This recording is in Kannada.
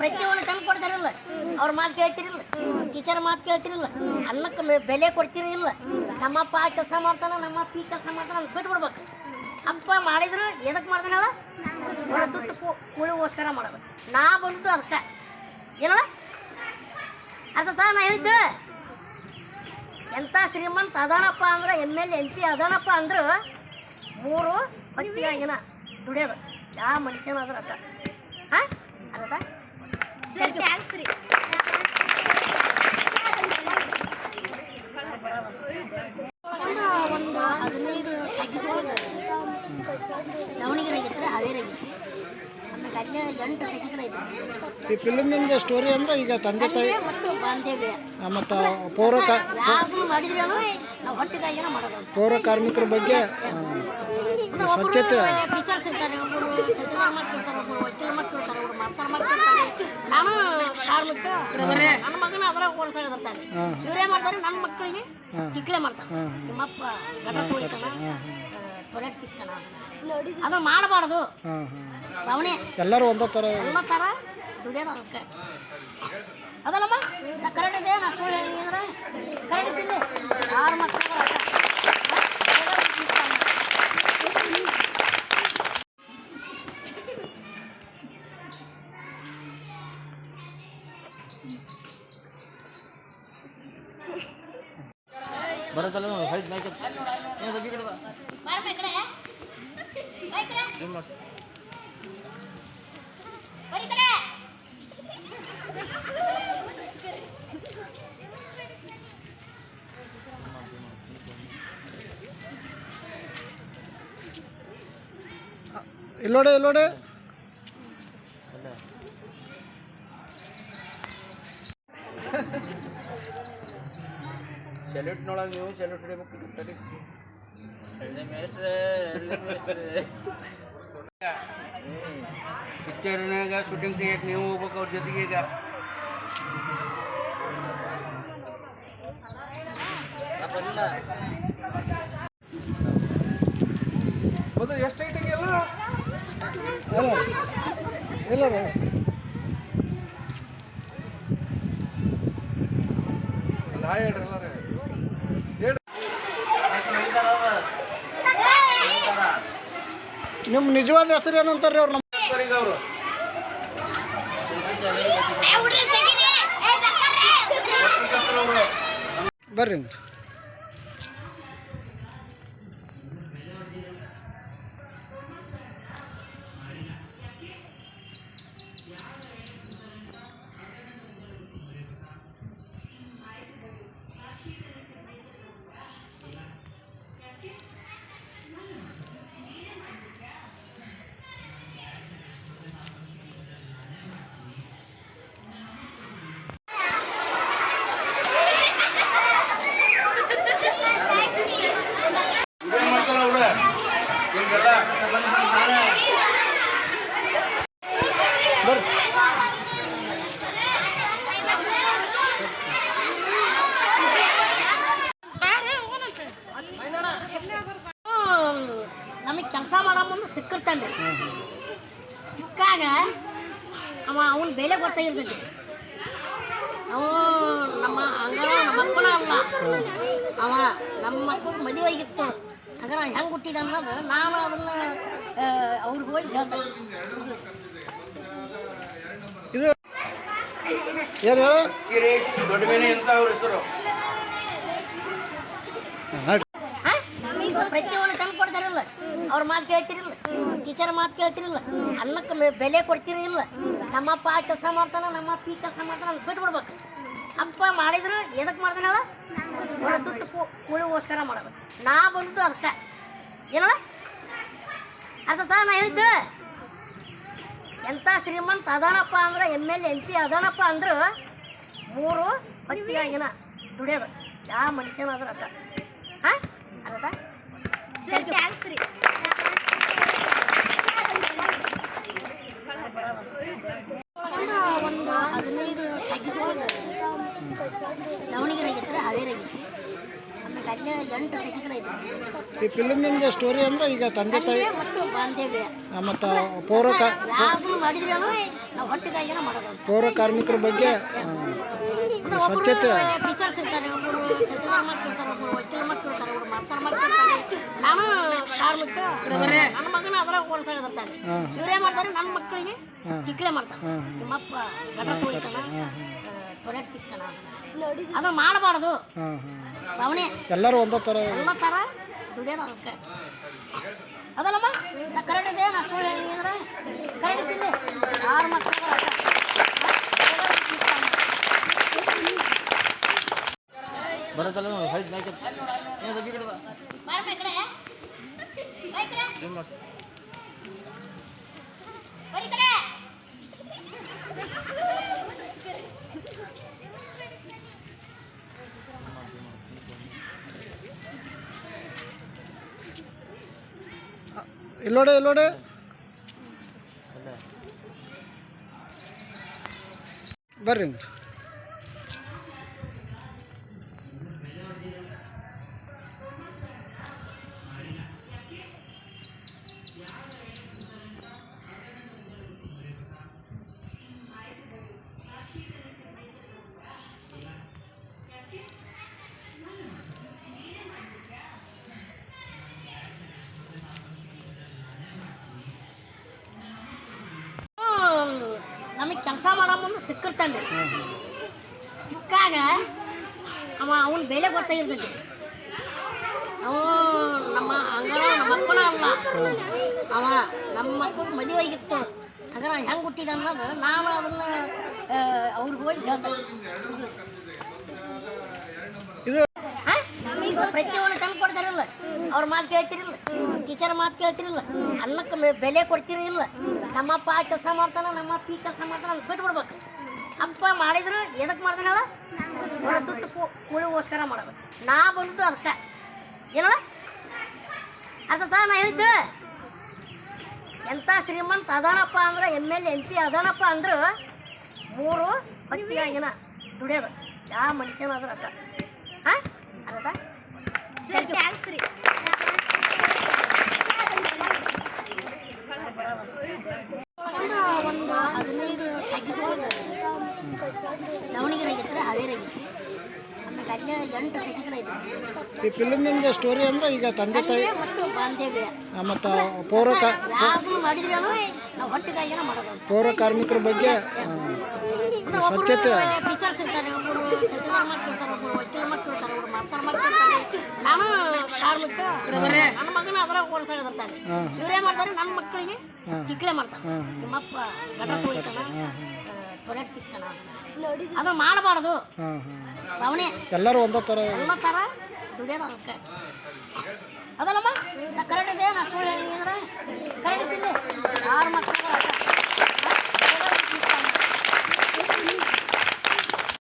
ಪ್ರತಿಯೊಂದು ತಂದು ಕೊಡ್ತಾರಿಲ್ಲ. ಅವ್ರ ಮಾತು ಕೇಳ್ತಿರಿಲ್ಲ. ಟೀಚರ್ ಮಾತು ಕೇಳ್ತಿರಿಲ್ಲ. ಅನ್ನಕ್ಕೆ ಬೆಲೆ ಕೊಡ್ತೀರಿ ಇಲ್ಲ ನಮ್ಮಪ್ಪ ಆ ಕೆಲಸ ಮಾಡ್ತಾನ, ನಮ್ಮಪ್ಪ ಈ ಕೆಲಸ ಮಾಡ್ತಾನ ಅಂತ ಬಿಟ್ಟು ಬಿಡ್ಬೇಕು ಅಪ್ಪ ಮಾಡಿದ್ರು ಎದಕ್ಕೆ ಮಾಡ್ತಾನಲ್ಲ ಹೊರ ಸುತ್ತು ಕುಳಿಗೋಸ್ಕರ ಮಾಡೋದು. ನಾ ಬಂದು ಅದಕ್ಕೆ. ಏನಲ್ಲ ಅರ್ಥ ನಾ ಹೇಳಿದ್ದು? ಎಂಥ ಶ್ರೀಮಂತ ಅದಾನಪ್ಪ ಅಂದ್ರೆ, ಎಂ ಎಲ್ ಎಂ ಪಿ ಅದಾನಪ್ಪ ಅಂದ್ರೆ ಮೂರು ಹೊತ್ತಿಗಾಗಿನ ದುಡಿಯೋದು. ಯಾವ ಮನುಷ್ಯನಾದ್ರೂ ಅರ್ಥ ಹಾಂ? ಅರ್ಥ ಒಂದು ಹದಿನೈದು ದಾವಣಗೆರೆ ಆಗಿತ್ತು ಹಾವೇರಿ ಆಗಿತ್ತು ಆಮೇಲೆ ಅಲ್ಲೇ ಎಂಟು ಐತಿ ಈ ಫಿಲ್ಮಿಂದ ಸ್ಟೋರಿ ಅಂದ್ರೆ ಈಗ ತಂದೆ ತಾಯಿ ಮತ್ತು ಬಾಂಧವ್ಯ ಮತ್ತು ಪೌರ ಯಾವುದು ನಾವು ಮಾಡೋದು. ಪೌರ ಕಾರ್ಮಿಕರ ಬಗ್ಗೆ ಆ, ಸ್ವಚ್ಛತೆ. ಟೀಚರ್ಸ್ ಇರ್ತಾರೆ ಒಬ್ಬರು ತಹಸೀಲ್ದಾರ್ ಮಾಡ್ತಿರ್ತಾರೆ ಒಬ್ಬರು ವಕೀಲ ಮಾಡ್ತಿರ್ತಾರೆ ಒಬ್ಬರು ಮಾಸ್ತರ್ ಮಾಡ್ತಿರ್ತಾರೆ ನಾನು ಕಾರ್ಮಿಕ ನನ್ನ ಮಗನ ಅದರ ಓಡಿಸ್ತಾ ಇರ್ತಾನೆ ಹಾಂ. ಮಾಡ್ತಾರೆ ನನ್ನ ಮಕ್ಕಳಿಗೆ. ಟಿಕ್ಲೆ ಮಾಡ್ತಾನೆ. ನಿಮ್ಮಪ್ಪ ಗಡ್ಡ ತೊಳಿತಾನ ಹಾಂ ಟೊಯ್ಲೆಟ್ ತಿಕ್ತಾನ ಅದನ್ನ ಮಾಡಬಾರ್ದು. ಅವನೇ. ಎಲ್ಲರೂ ಒಂದೇ ಥರ ಎಲ್ಲ ಥರ ದುಡಿಯೋದು ಅದಕ್ಕೆ. ಅದಲ್ಲಮ್ಮ ಕರೆಂಟ್ ಇದೆ ನಾ ಸುಳ್ಳು ಹೇಳಿದ್ರೆ ಕರೆಂಟ್ ಇದ್ದಿಲ್ಲ ಯಾರು ಮಕ್ಕಳು ಬರತ್ತಲ್ಲ ಹೈಟ್ ಮ್ಯಾಚ್ ಈ ಕಡೆ ಬಾ. ಇಲ್ಲೋಡೆ ಇಲ್ಲೋಡೆ. ಸೆಲ್ಯೂಟ್ನೊಳಗೆ ನೀವು ಸೆಲ್ಯೂಟ್ ಹೊಡಿಬೇಕು ಸರಿ. ಪಿಕ್ಚರ್ನಾಗ ಶೂಟಿಂಗ್ ತೆಗಿಯಕ್ಕೆ ನೀವು ಹೋಗ್ಬೇಕು ಅವ್ರ ಜೊತೆಗೆ ಈಗ. ಎಷ್ಟು ಐಟಿಂಗ್ ಎಲ್ಲ ಇಲ್ಲ ಇಲ್ಲೋಡೆ ಅಲ್ಲ ಹಾಯ್ ಹೇಳ್ರಿ ಎಲ್ಲಾರು ಹೇಳ್ರಿ ನಿಮ್ಮ ನಿಜವಾದ ಹೆಸರು ಏನಂತಾರೆ ಅವ್ರು ನಮ್ಮ ಬರ್ರಿ. ಕೆಲಸ ಮಾಡೋ ಮುಂದೆ ಸಿಕ್ಕಿರ್ತಾನೆ ರೀ ಸಿಕ್ಕಾಗ ಅವ ಅವನ ಬೆಲೆ ಗೊತ್ತಾಗಿರ್ತೈತಿ ಅವ ನಮ್ಮ ಅಂಗಳ ನಮ್ಮ ಮಕ್ಕಳ ಅಲ್ಲ ಅವ ನಮ್ಮ ಮಕ್ಕಳಿಗೆ ಮದುವೆ ಆಗಿತ್ತು. ಹೆಂಗ್ ಹೆಂಗೆ ಹುಟ್ಟಿದ ಅನ್ನೋದು ನಾನು ಅದನ್ನ ಅವ್ರಿಗೆ ಹೋಗಿ ಹೇಳ್ತೇನೆ. ಇದು ಏನು ಹೇಳು? ದೊಡ್ಡ ಅಂತ ಅವ್ರ ಹೆಸರು. ಪ್ರತಿಯೊಂದು ತಂದು ಕೊಡ್ತಾರಿಲ್ಲ. ಅವ್ರ ಮಾತು ಕೇಳ್ತಿರಿಲ್ಲ. ಟೀಚರ್ ಮಾತು ಕೇಳ್ತಿರಿಲ್ಲ. ಅನ್ನಕ್ಕೆ ಬೆಲೆ ಕೊಡ್ತೀರಿ ಇಲ್ಲ ನಮ್ಮಪ್ಪ ಆ ಕೆಲಸ ಮಾಡ್ತಾನೆ, ನಮ್ಮಪ್ಪ ಈ ಕೆಲಸ ಮಾಡ್ತಾನೆ ಅಂತ ಬಿಟ್ಟು ಬಿಡ್ಬೇಕು ಅಪ್ಪ ಮಾಡಿದ್ರು ಎದಕ್ಕೆ ಮಾಡ್ತಾನಲ್ಲ ಒಂದು ಸುತ್ತ ಕೂಳಿಗೋಸ್ಕರ ಮಾಡೋದು. ನಾ ಬಂದ್ಬಿಟ್ಟು ಅದಕ್ಕೆ. ಏನಲ್ಲ ಅರ್ಥ ನಾ ಹೇಳಿದ್ದು? ಎಂಥ ಶ್ರೀಮಂತ ಅದಾನಪ್ಪ ಅಂದ್ರೆ, ಎಂ ಎಲ್ ಎಂ ಪಿ ಅದಾನಪ್ಪ ಅಂದ್ರೆ ಮೂರು ಹೊತ್ತಿಗಾಗಿನ ದುಡಿಯೋದು. ಯಾವ ಮನುಷ್ಯನಾದ್ರೂ ಅರ್ಥ. ಹಾಂ? ಅರ್ಥ ಒಂದು ಹದಿನೈದು ದಾವಣಗೆರೆ ಹಾವೇರಿ ಆಮೇಲೆ ಅಲ್ಲೇ ಎಂಟು ತೆಗಿದ್ರೆ ಐತಿ ಈ ಫಿಲ್ಮಿಂದ ಸ್ಟೋರಿ ಅಂದ್ರೆ ಈಗ ತಂದೆ ತಾಯಿ ಮತ್ತು ಬಾಂಧವ್ಯ ಮತ್ತು ಪೌರ ಕಾ ಯಾವ್ದು ಮಾಡಿದ್ರೇನು ನಾವು ಹೊಟ್ಟೆಗಾಗಿನ ಮಾಡೋದು. ಪೌರ ಕಾರ್ಮಿಕರ ಬಗ್ಗೆ ಸ್ವಚ್ಛತೆ. ಟೀಚರ್ಸ್ ಇರ್ತಾರೆ ಒಬ್ಬರು ತಹಸೀಲ್ದಾರ್ ಮಾಡ್ತಿರ್ತಾರೆ ಒಬ್ಬರು ವಕೀಲ ಮಾಡ್ತಿರ್ತಾರೆ ಒಬ್ಬರು ಮಾಸ್ತರ್ ಮಾಡ್ತಿರ್ತಾರೆ ನಾನು ಕಾರ್ಮಿಕ ನನ್ನ ಮಗನ ಅದ್ರಾಗ ಓಡಿಸಾಗಿರ್ತಾನೆ ಹಾಂ. ಇವರೇ ಮಾಡ್ತಾರೆ ನನ್ನ ಮಕ್ಕಳಿಗೆ. ಟಿಕ್ಲೆ ಹಾಂ. ನಿಮ್ಮಪ್ಪ ತೊಳಿತಾನ ತಿಕ್ತಾನ ಅದು ಮಾಡಬಾರ್ದು. ಅವನೇ. ಎಲ್ಲರೂ ಒಂದೇ ಥರ ಎಲ್ಲ ಥರ ದುಡಿಯೋದು ಅದಕ್ಕೆ. ಅದಲ್ಲಮ್ಮ ಕರೆಕ್ಟ್ ಇದೆ ನಾ ಸುಳ್ಳು ಹೇಳಿದ್ರೆ ಕರೆಕ್ಟ್ ಇದ್ದಿಲ್ಲ ಯಾರು ಮಕ್ಕಳು ಬರುತ್ತಲ್ಲ ನೋಡಿ ಹೈಟ್ ಮ್ಯಾಕೆ ಏನು ದಬ್ಬಿ ಕಡೆ ಏನು ಮಾಡಿ ಇಲ್ಲೋಡೆ ಇಲ್ಲೋಡೆ. ಬರ್ರಿ ನಮಗೆ ಕೆಲಸ ಮಾಡೋ ಮುಂದೆ ಸಿಕ್ಕಿರ್ತಾನೆ ಸಿಕ್ಕಾಗ ಅವ ಅವನ ಬೆಲೆ ಗೊತ್ತಾಗಿರ್ತೈತಿ ಅವ ನಮ್ಮ ಹಂಗ ನಮ್ಮ ಅಪ್ಪನ ಅಲ್ಲ ಅವ ನಮ್ಮ ಮಕ್ಕಳು ಮದುವೆ ಆಗಿತ್ತು ಹಂಗ ಹೆಂಗೆ ಹುಟ್ಟಿದ ಅನ್ನೋದು ನಾನು ಅದನ್ನ ಅವ್ರಿಗೆ ಹೋಗಿ ಹೇಳ್ತೇನೆ ಇದು ಹಾ? ಈಗ ಪ್ರತಿಯೊಂದು ತಂದು ಕೊಡ್ತಾರಿಲ್ಲ. ಅವ್ರ ಮಾತು ಕೇಳ್ತಿರಿಲ್ಲ. ಟೀಚರ್ ಮಾತು ಕೇಳ್ತಿರಿಲ್ಲ. ಅನ್ನಕ್ಕೆ ಬೆಲೆ ಕೊಡ್ತೀರಿ ಇಲ್ಲ. ನಮ್ಮಪ್ಪ ಆ ಕೆಲಸ ಮಾಡ್ತಾನೆ, ನಮ್ಮಪ್ಪ ಈ ಕೆಲಸ ಮಾಡ್ತಾನ ಅಂತ ಬಿಟ್ಬಿಡ್ಬೇಕು. ಅಪ್ಪ ಮಾಡಿದ್ರು ಎದಕ್ಕೆ ಮಾಡ್ತಾನಲ್ಲ ಒಂದು ಸುತ್ತ ಕುಳಿಗೋಸ್ಕರ ಮಾಡೋದು. ನಾ ಬಂದದ್ದು ಅದಕ್ಕೆ. ಏನಲ್ಲ ಅರ್ಥ ನಾ ಹೇಳಿದ್ದು ಎಂಥ ಶ್ರೀಮಂತ ಅದಾನಪ್ಪ ಅಂದ್ರೆ, ಎಂ ಎಲ್ ಎಂ ಪಿ ಅದಾನಪ್ಪ ಅಂದ್ರೆ ಮೂರು ಹತ್ತಿಯಾಗಿನ ದುಡಿಯೋದು. ಯಾವ ಮನುಷ್ಯನಾದ್ರೂ ಅರ್ಥ ಹಾಂ? ಅರ್ಥ ಒಂದು ಹದಿನೈದು ಆಮೇಲೆ ಅಲ್ಲೇ ಎಂಟು ಐತಿ ಈ ಫಿಲ್ಮಿಂದ ಸ್ಟೋರಿ ಅಂದ್ರೆ ಈಗ ತಂದೆ ತಾಯಿ ಮತ್ತು ಬಾಂಧವ್ಯ. ಮತ್ತು ಪೌರ ನಾವು ಮಾಡೋದು? ಪೌರ ಕಾರ್ಮಿಕರ ಬಗ್ಗೆ ಸ್ವಚ್ಛತೆ. ಕೆಲಸಗಾರ ಮಾಡ್ತಿರ್ತಾರೆ ಒಬ್ರು ವಕೀಲ ಮಾಡ್ತಿರ್ತಾರೆ ಒಬ್ರು ಮಾಸ್ತರ್ ಮಾಡ್ತಿರ್ತಾರೆ ನಾನು ಕಾರ್ಮಿಕ ನನ್ನ ಮಗನ ಅದ್ರಾಗ ಓಡಿಸಾಗದಿರ್ತಾರೆ ಇವರೇ ಮಾಡ್ತಾರೆ ನನ್ನ ಮಕ್ಕಳಿಗೆ ತಿಕ್ಕಲೇ ಮಾಡ್ತಾರೆ ನಿಮ್ಮಪ್ಪ ಗಡ್ಡ ತುಳಿತಾನ ಟೊಲೆಟ್ ತಿಕ್ತಾನ ಅದು ಮಾಡಬಾರ್ದು ಅವನೇ ಎಲ್ಲರೂ ಒಂದೇ ತರ ಎಲ್ಲ ಅದಕ್ಕೆ ಅದಲ್ಲಮ್ಮ ಕರೆಕ್ಟ್ ಇದೆ ನಾ ಸುಳ್ಳು ಹೇಳಿ ಅಂದ್ರೆ ಕರೆಕ್ಟ್ ಯಾರು ಮಕ್ಕಳು